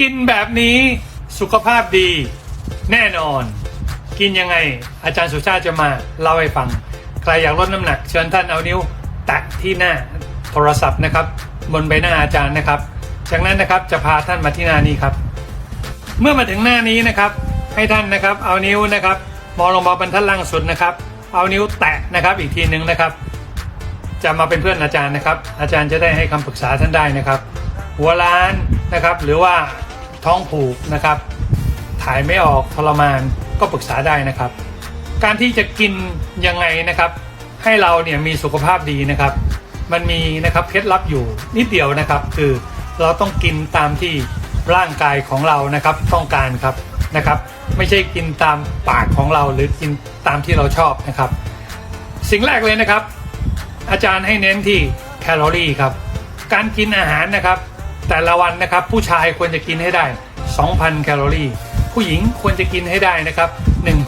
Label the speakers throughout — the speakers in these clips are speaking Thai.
Speaker 1: กินแบบนี้สุขภาพดีแน่นอน กินยังไง อาจารย์สุชาติจะมาเล่าให้ฟัง ใครอยากลดน้ำหนัก เชิญท่านเอานิ้วแตะที่หน้าโทรศัพท์นะครับ บนใบหน้าอาจารย์นะครับ จากนั้นนะครับจะพาท่านมาที่หน้านี้ครับ เมื่อมาถึงหน้านี้นะครับ ให้ท่านนะครับเอานิ้วนะครับมองลงมาบรรทัดล่างสุดนะครับ เอานิ้วแตะนะครับอีกทีหนึ่งนะครับ จะมาเป็นเพื่อนอาจารย์นะครับ อาจารย์จะได้ให้คำปรึกษาท่านได้นะครับ หัวล้าน นะครับ หรือว่าท้องผูกนะครับ ถ่ายไม่ออกทรมานก็ปรึกษาได้นะครับ การที่จะกินยังไงนะครับ ให้เราเนี่ยมีสุขภาพดีนะครับ มันมีนะครับเคล็ดลับอยู่นิดเดียวนะครับ คือเราต้องกินตามที่ร่างกายของเรานะครับต้องการครับนะครับ ไม่ใช่กินตามปากของเราหรือกินตามที่เราชอบนะครับ สิ่งแรกเลยนะครับ อาจารย์ให้เน้นที่แคลอรี่ครับ การกินอาหารนะครับ แต่ละวันนะครับผู้ชายควรจะกินให้ได้ 2,000 แคลอรี่ ผู้หญิงควรจะกินให้ได้นะครับ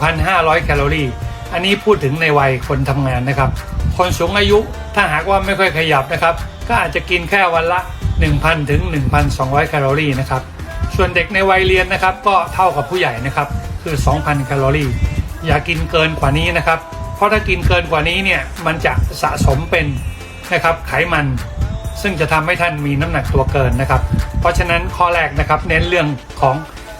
Speaker 1: 1,500 แคลอรี่ อันนี้พูดถึงในวัยคนทำงานนะครับ คนสูงอายุถ้าหากว่าไม่ค่อยขยับนะครับ ก็อาจจะกินแค่วันละ 1,000 ถึง 1,200 แคลอรี่นะครับ ส่วนเด็กในวัยเรียนนะครับ ก็เท่ากับผู้ใหญ่นะครับ คือ 2,000 แคลอรี่ อย่ากินเกินกว่านี้นะครับ เพราะถ้ากินเกินกว่านี้เนี่ยมันจะสะสมเป็นนะครับไขมัน ซึ่งจะทำให้ท่านมีน้ำหนักตัวเกินนะครับ เพราะฉะนั้นข้อแรกนะครับเน้นเรื่องของ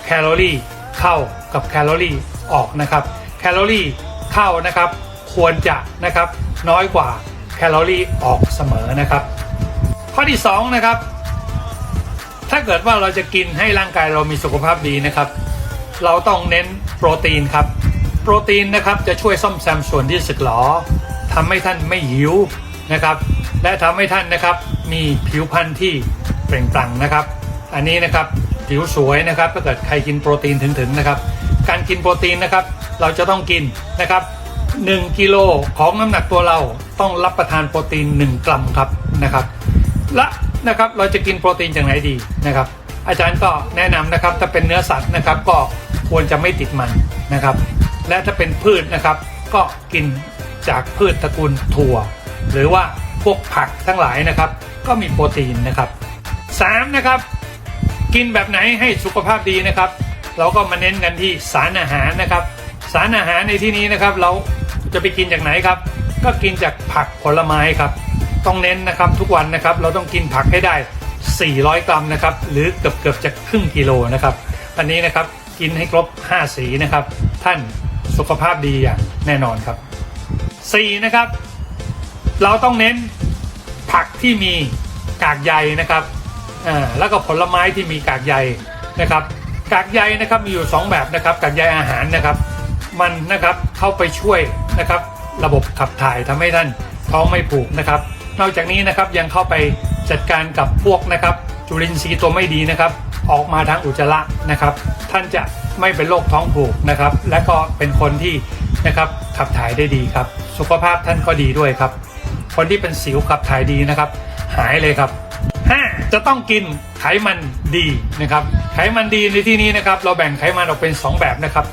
Speaker 1: แคลอรี่เข้ากับแคลอรี่ออกนะครับ แคลอรี่เข้านะครับควรจะนะครับน้อยกว่าแคลอรี่ออกเสมอนะครับ ข้อที่สองนะครับถ้าเกิดว่าเราจะกินให้ร่างกายเรามีสุขภาพดีนะครับ เราต้องเน้นโปรตีนครับ โปรตีนนะครับจะช่วยซ่อมแซมส่วนที่สึกหรอทำให้ท่านไม่หิว นะครับ และทำให้ท่านนะครับมีผิวพรรณที่เปล่งปลั่งนะครับ อันนี้นะครับผิวสวยนะครับถ้าเกิดใครกินโปรตีนถึงๆนะครับ การกินโปรตีนนะครับ เราจะต้องกินนะครับ1กิโลของน้ำหนักตัวเราต้องรับประทานโปรตีน 1 กรัมครับนะครับและนะครับเราจะกินโปรตีนจากไหนดีนะครับ อาจารย์ก็แนะนำนะครับถ้าเป็นเนื้อสัตว์นะครับก็ควรจะไม่ติดมันนะครับ และถ้าเป็นพืชนะครับ ก็กินจากพืชตระกูลถั่ว หรือว่าพวกผักทั้งหลายนะครับ ก็มีโปรตีนนะครับสามนะครับ กินแบบไหนให้สุขภาพดีนะครับ เราก็มาเน้นกันที่สารอาหารนะครับ สารอาหารในที่นี้นะครับ เราจะไปกินจากไหนครับ ก็กินจากผักผลไม้ครับ ต้องเน้นนะครับทุกวันนะครับ เราต้องกินผักให้ได้ 400 กรัมนะครับ หรือเกือบเกือบจะครึ่งกิโลนะครับอันนี้นะครับกินให้ครบ 5 สีนะครับ ท่านสุขภาพดีอย่างแน่นอนครับ 4 นะครับ เราต้องเน้นผักที่มีกากใยนะครับอ่าแล้วก็ผลไม้ที่มีกากใยนะครับ กากใยนะครับมีอยู่ 2 แบบนะครับ กากใยอาหารนะครับ มันนะครับเข้าไปช่วยนะครับ ระบบขับถ่ายทำให้ท่านท้องไม่ผูกนะครับ นอกจากนี้นะครับยังเข้าไปจัดการกับพวกนะครับจุลินทรีย์ตัวไม่ดีนะครับ ออกมาทางอุจจาระนะครับ ท่านจะไม่เป็นโรคท้องผูกนะครับ และก็เป็นคนที่นะครับขับถ่ายได้ดีครับ สุขภาพท่านก็ดีด้วยครับ คนที่เป็นสิวขับถ่ายดีนะครับ หายเลยครับ 5. จะต้องกินไขมันดีนะครับ ไขมันดีในที่นี้นะครับ เราแบ่งไขมันออกเป็น 2 แบบนะครับ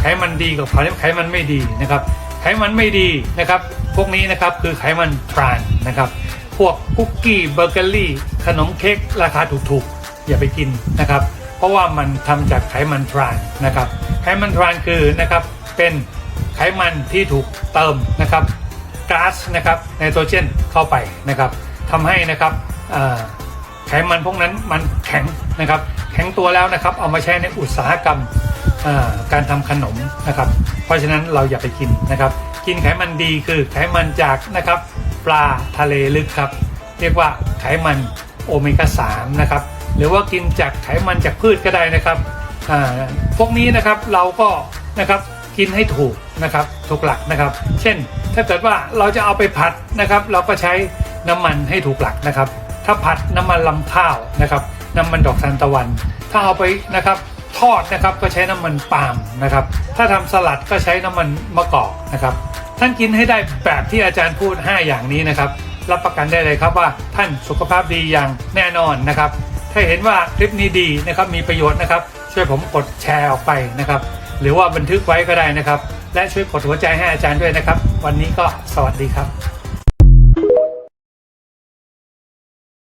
Speaker 1: ไขมันดีกับไขมันไม่ดีนะครับ ไขมันไม่ดีนะครับ พวกนี้นะครับคือไขมันทรานนะครับ พวกคุกกี้เบเกอรี่ขนมเค้กราคาถูกๆ อย่าไปกินนะครับ เพราะว่ามันทำจากไขมันทรานนะครับ ไขมันทรานคือนะครับเป็นไขมันที่ถูกเติมนะครับ ก๊าซนะครับไนโตรเจนเข้าไปนะครับทำให้นะครับไขมันพวกนั้นมันแข็งนะครับ แข็งตัวแล้วนะครับ เอามาใช้ในอุตสาหกรรมการทำขนมนะครับ เพราะฉะนั้นเราอย่าไปกินนะครับ กินไขมันดีคือไขมันจากนะครับปลาทะเลลึกครับ เรียกว่าไขมันโอเมก้า3นะครับหรือว่ากินจากไขมันจากพืชก็ได้นะครับพวกนี้นะครับเราก็นะครับ กินให้ถูกนะครับถูกหลักนะครับ เช่น ถ้าเกิดว่าเราจะเอาไปผัดนะครับ เราก็ใช้น้ำมันให้ถูกหลักนะครับ ถ้าผัดน้ำมันลำข้าวนะครับน้ำมันดอกทานตะวัน ถ้าเอาไปนะครับทอดนะครับก็ใช้น้ำมันปาล์มนะครับ ถ้าทำสลัดก็ใช้น้ำมันมะกอกนะครับ ท่านกินให้ได้แบบที่อาจารย์พูด 5 อย่างนี้นะครับ รับประกันได้เลยครับว่าท่านสุขภาพดีอย่างแน่นอนนะครับ ถ้าเห็นว่าคลิปนี้ดีนะครับมีประโยชน์นะครับ ช่วยผมกดแชร์ออกไปนะครับ หรือว่าบันทึกไว้ก็ได้นะครับ และช่วยกดหัวใจให้อาจารย์ด้วยนะครับ วันนี้ก็สวัสดีครับ